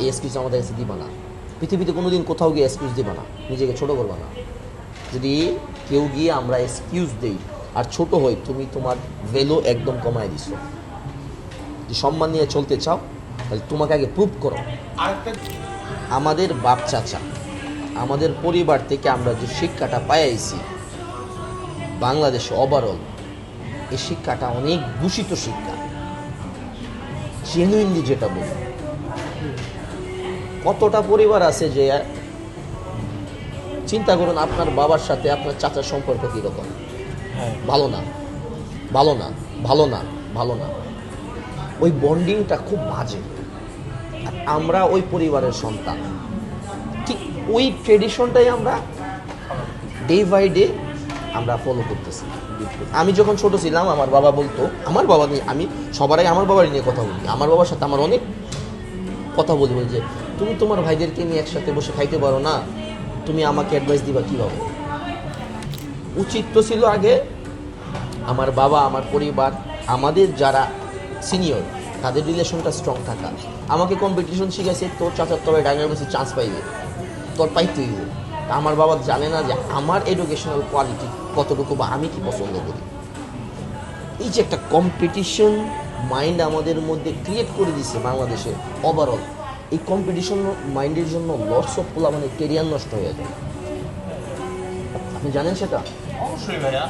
এই এক্সকিউজ আমাদের কাছে দিবা না। পৃথিবীতে কোনোদিন কোথাও গিয়ে এক্সকিউজ দিবা না। নিজেকে ছোট করবা না। যদি কেউ গিয়ে আমরা এক্সকিউজ দেই আর ছোট হই তুমি তোমার ভ্যালু একদম কমায় দিছো। যে সম্মান নিয়ে চলতে চাও তাহলে তোমাকে আগে প্রুভ করো। আমাদের বাপ চাচা আমাদের পরিবার থেকে আমরা যে শিক্ষাটা পাইছি বাংলাদেশে ওভারঅল এই শিক্ষাটা অনেক দূষিত শিক্ষা। জেনুইনলি যেটা বলি কতটা পরিবার আছে যে চিন্তা করুন আপনার বাবার সাথে আপনার চাচার সম্পর্ক কীরকম? হ্যাঁ। ভালো না? ভালো না? ভালো না? ভালো না? ওই বন্ডিংটা খুব বাজে। আর আমরা ওই পরিবারের সন্তান। ঠিক ওই ট্রেডিশনটাই আমরা ডে বাই ডে আমরা ফলো করতেছি। আমি যখন ছোট ছিলাম আমার বাবা বলতো আমার বাবা নিয়ে আমি সবার আগে আমার বাবার নিয়ে কথা বলি। আমার বাবার সাথে আমার অনেক কথা বলি বলি যে তুমি তোমার ভাইদেরকে নিয়ে একসাথে বসে খাইতে পারো না, তুমি আমাকে অ্যাডভাইস দিবা কীভাবে? উচিত তো ছিল আগে আমার বাবা, আমার পরিবার, আমাদের যারা সিনিয়র তাদের রিলেশনটা স্ট্রং থাকা। আমাকে কম্পিটিশন শিখেছে তোর চাচার তবে ডাইনার বেশি চান্স পাইবে, তোর পাইতেই হবে। তা আমার বাবা জানে না যে আমার এডুকেশনাল কোয়ালিটি কতটুকু বা আমি কি পছন্দ করি। এই যে একটা কম্পিটিশন মাইন্ড আমাদের মধ্যে ক্রিয়েট করে দিচ্ছে বাংলাদেশে ওভারঅল এই কম্পিটিশন মাইন্ডের জন্য লটস অফ পোলা মানে কেরিয়ার নষ্ট হয়ে যায়। আপনি জানেন সেটা? অবশ্যই ভাইয়া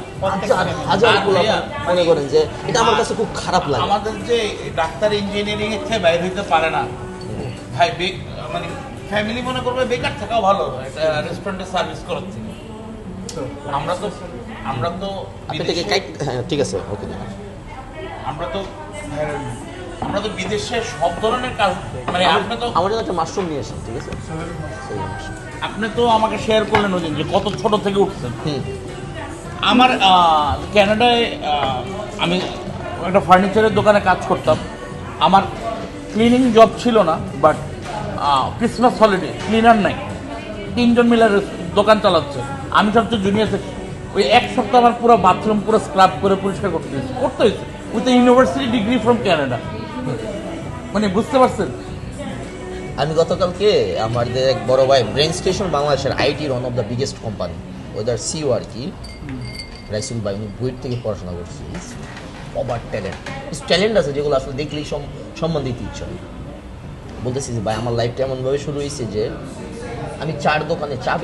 হাজার পোলা মনে করেন যে এটা আমার কাছে খুব খারাপ লাগে। আমাদের যে ডাক্তার ইঞ্জিনিয়ারিং এর থেকে বাইরে হইতে পারে না। ভাই মানে ফ্যামিলি মনে করবে বেকার থাকাও ভালো একটা রেস্টুরেন্টে সার্ভিস করার থেকে আমরা তো আমরা তো হ্যাঁ ঠিক আছে ওকে। আমরা তো হ্যাঁ, আমরা তো বিদেশে সব ধরনের কাজ মানে আপনি তো আমার জন্য একটা মাশরুম নিয়ে আসেন ঠিক আছে? আপনি তো আমাকে শেয়ার করলেন ওই যে কত ছোট থেকে উঠছেন। আমার ক্যানাডায় আমি একটা ফার্নিচারের দোকানে কাজ করতাম। আমার ক্লিনিং জব ছিল না বাট ক্রিসমাস হলিডে ক্লিনার নাই। তিনজন মিলে দোকান চালাচ্ছে। আমি সবচেয়ে জুনিয়র ওই এক সপ্তাহ আমার পুরো বাথরুম পুরো স্ক্রাব করে পরিষ্কার করতে হয়েছে। করতে হয়েছে। With university degree from Canada মানে বুঝতে পারছেন? আমি গতকালকে আমাদের এক বড় ভাই ব্রেন স্টেশন বাংলাদেশের আইটির one of the biggest company ওদের সিও আর কি, রাইসুল ভাই, উনি বুয়েট থেকে পড়াশোনা করছি। ওভার ট্যালেন্ট ট্যালেন্ট আছে যেগুলো আসলে দেখলেই সম- সম্মান দিতে ইচ্ছা বলতেছি যে, ভাই, আমার লাইফটা এমনভাবে শুরু হয়েছে যে, আমি চার দোকানে চা